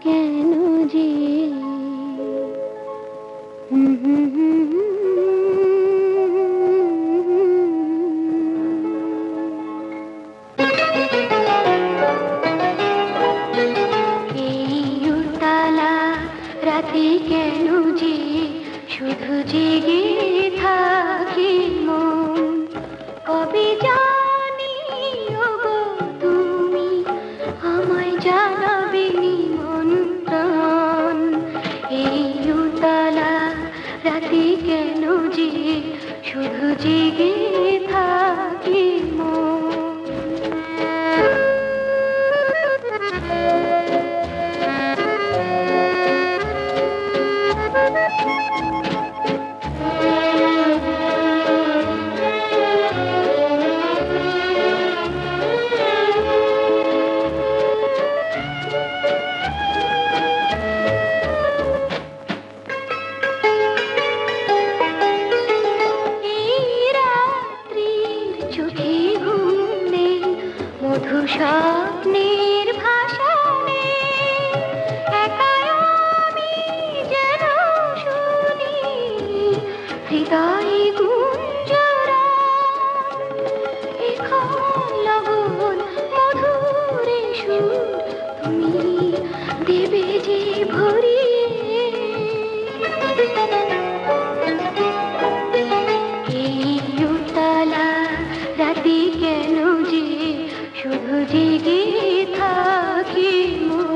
কেন যে? রাতে কেন যে? শুধু জেগে থাকে মন। কবে জানি তুমি আমায় জানাবে রাতে কেন যে শুধু জেগে থাকি এই স্বপ্নের ভাষণে একাই আমি যেন শুনি হৃদয় গুঞ্জরা। এখন লগন মধুরে সুর তুমি জেগে থাকি মন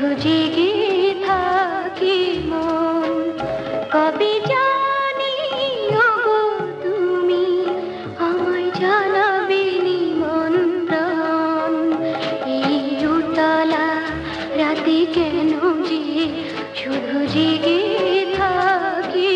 জেগে থাকি মন। কবে জানি গো তুমি আমায় জানাবে মন প্রাণ এই উতলা রাতে কেন যে শুধু জেগে থাকি